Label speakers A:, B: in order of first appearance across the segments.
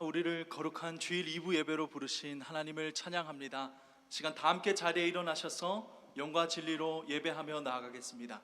A: 우리를 거룩한 주일 2부 예배로 부르신 하나님을 찬양합니다. 시간 다 함께 자리에 일어나셔서 영과 진리로 예배하며 나아가겠습니다.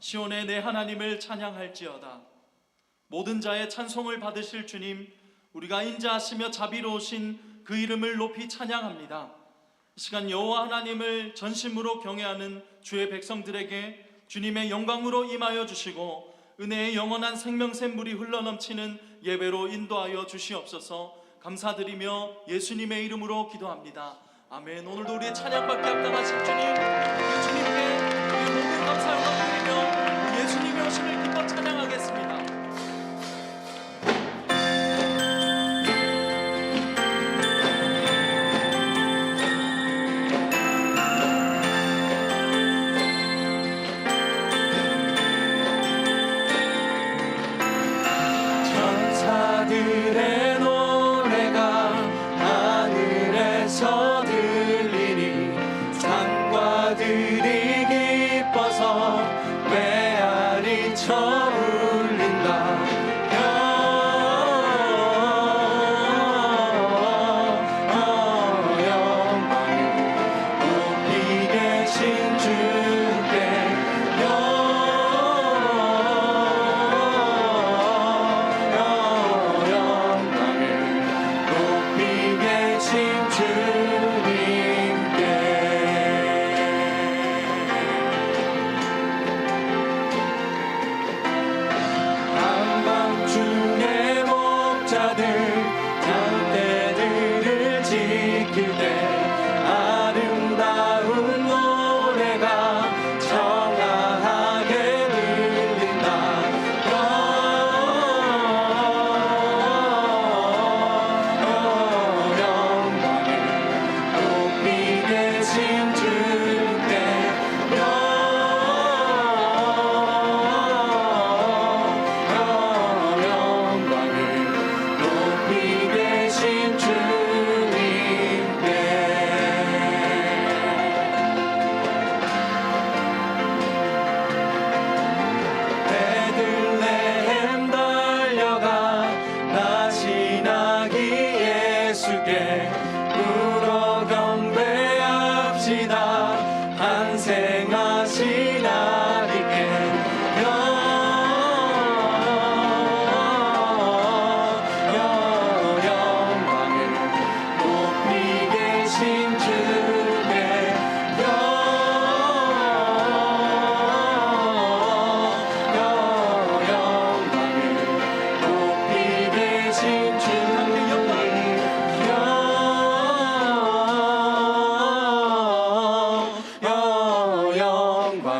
A: 시온의 내 하나님을 찬양할지어다. 모든 자의 찬송을 받으실 주님, 우리가 인자하시며 자비로우신 그 이름을 높이 찬양합니다. 이 시간 여호와 하나님을 전심으로 경외하는 주의 백성들에게 주님의 영광으로 임하여 주시고 은혜의 영원한 생명샘 물이 흘러넘치는 예배로 인도하여 주시옵소서. 감사드리며 예수님의 이름으로 기도합니다. 아멘. 오늘도 우리의 찬양받기 합당하신 주님, 그 주님께 우리 모든 감사를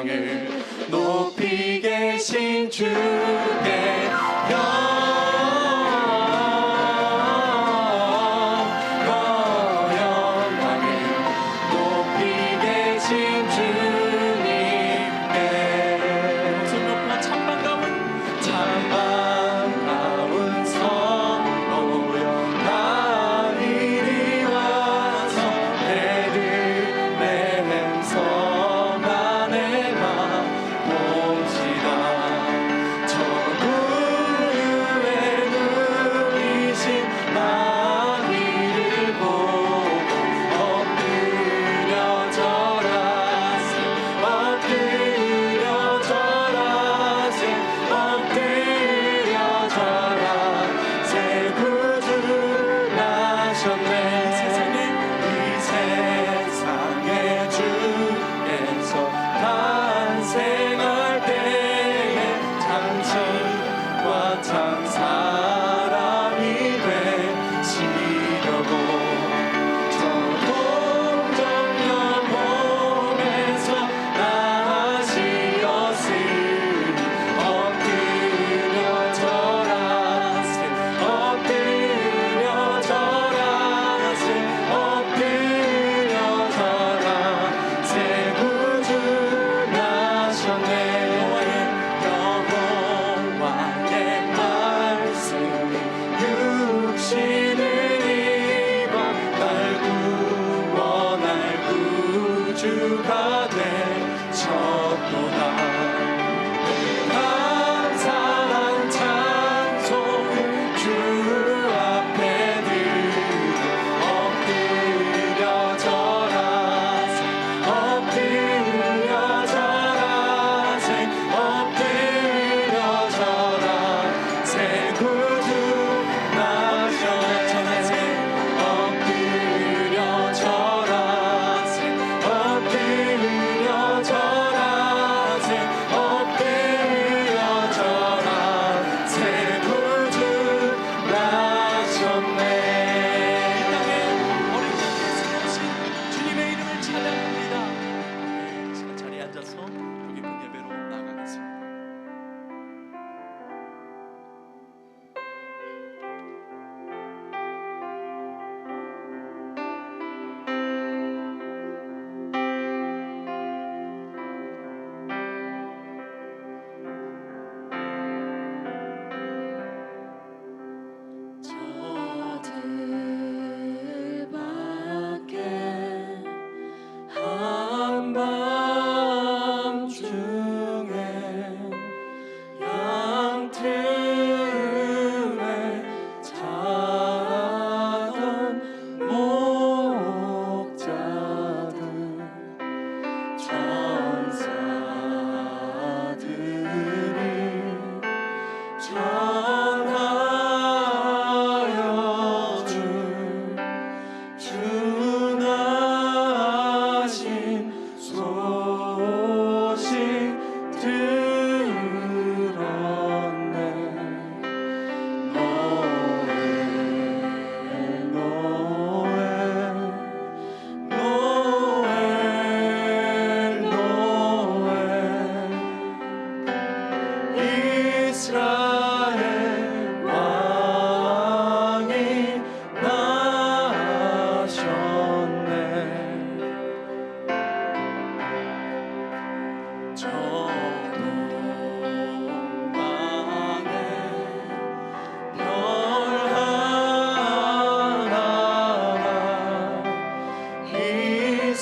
A: 땅을
B: 높이 계신 주.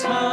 A: time.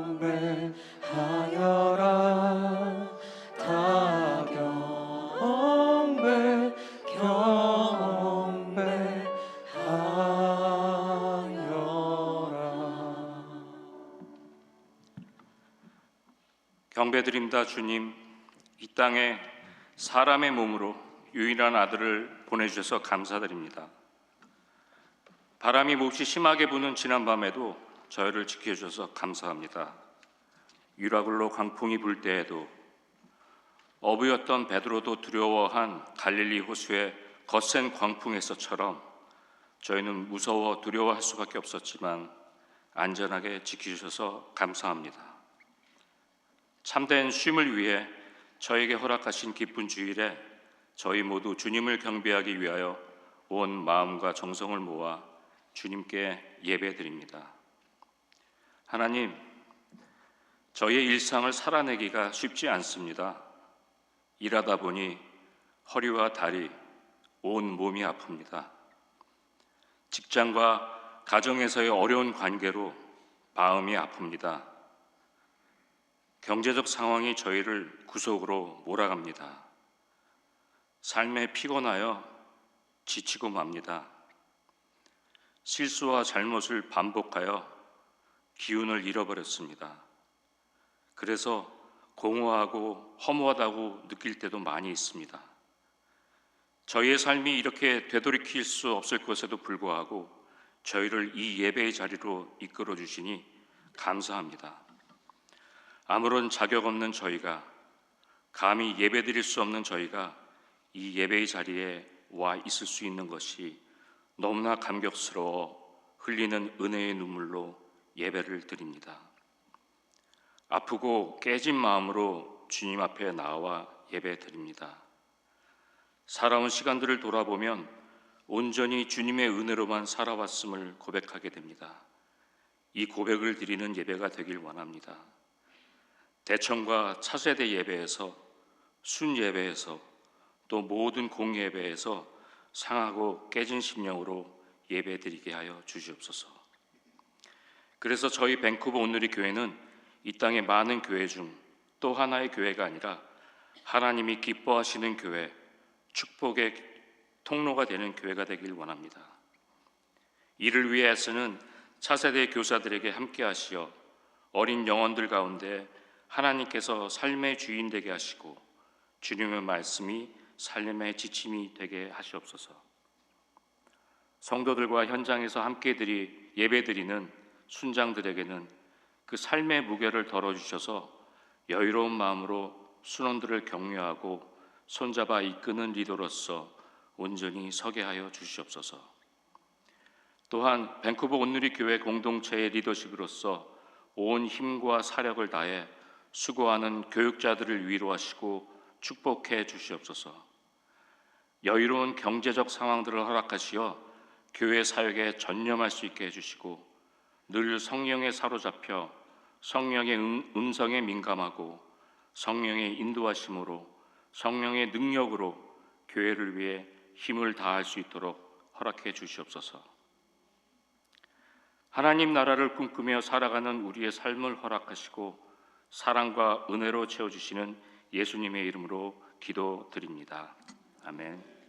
A: 경배하여라. 다 경배 경배하여라.
C: 경배드립니다 주님. 이 땅에 사람의 몸으로 유일한 아들을 보내주셔서 감사드립니다. 바람이 몹시 심하게 부는 지난밤에도 저희를 지켜주셔서 감사합니다 유라굴로 광풍이 불 때에도 어부였던 베드로도 두려워한 갈릴리 호수의 거센 광풍에서처럼 저희는 무서워 두려워할 수밖에 없었지만 안전하게 지키셔서 감사합니다. 참된 쉼을 위해 저에게 허락하신 기쁜 주일에 저희 모두 주님을 경배하기 위하여 온 마음과 정성을 모아 주님께 예배드립니다. 하나님, 저희의 일상을 살아내기가 쉽지 않습니다. 일하다 보니 허리와 다리, 온 몸이 아픕니다. 직장과 가정에서의 어려운 관계로 마음이 아픕니다. 경제적 상황이 저희를 구속으로 몰아갑니다. 삶에 피곤하여 지치고 맙니다. 실수와 잘못을 반복하여 기운을 잃어버렸습니다. 그래서 공허하고 허무하다고 느낄 때도 많이 있습니다. 저희의 삶이 이렇게 되돌이킬 수 없을 것에도 불구하고 저희를 이 예배의 자리로 이끌어 주시니 감사합니다. 아무런 자격 없는 저희가 감히 예배 드릴 수 없는 저희가 이 예배의 자리에 와 있을 수 있는 것이 너무나 감격스러워 흘리는 은혜의 눈물로 예배를 드립니다. 아프고 깨진 마음으로 주님 앞에 나와 예배 드립니다. 살아온 시간들을 돌아보면 온전히 주님의 은혜로만 살아왔음을 고백하게 됩니다. 이 고백을 드리는 예배가 되길 원합니다. 대청과 차세대 예배에서 순 예배에서 또 모든 공예배에서 상하고 깨진 심령으로 예배드리게 하여 주시옵소서. 그래서 저희 밴쿠버 온누리 교회는 이 땅의 많은 교회 중 또 하나의 교회가 아니라 하나님이 기뻐하시는 교회, 축복의 통로가 되는 교회가 되길 원합니다. 이를 위해 애쓰는 차세대 교사들에게 함께 하시어 어린 영혼들 가운데 하나님께서 삶의 주인 되게 하시고 주님의 말씀이 삶의 지침이 되게 하시옵소서. 성도들과 현장에서 함께 드리 예배드리는 순장들에게는 그 삶의 무게를 덜어 주셔서 여유로운 마음으로 순원들을 격려하고 손잡아 이끄는 리더로서 온전히 서게 하여 주시옵소서. 또한 밴쿠버 온누리 교회 공동체의 리더십으로서 온 힘과 사력을 다해 수고하는 교육자들을 위로하시고 축복해 주시옵소서. 여유로운 경제적 상황들을 허락하시어 교회 사역에 전념할 수 있게 해주시고 늘 성령에 사로잡혀 성령의 음, 음성에 민감하고 성령의 인도하심으로 성령의 능력으로 교회를 위해 힘을 다할 수 있도록 허락해 주시옵소서. 하나님 나라를 꿈꾸며 살아가는 우리의 삶을 허락하시고 사랑과 은혜로 채워 주시는 예수님의 이름으로 기도드립니다. 아멘.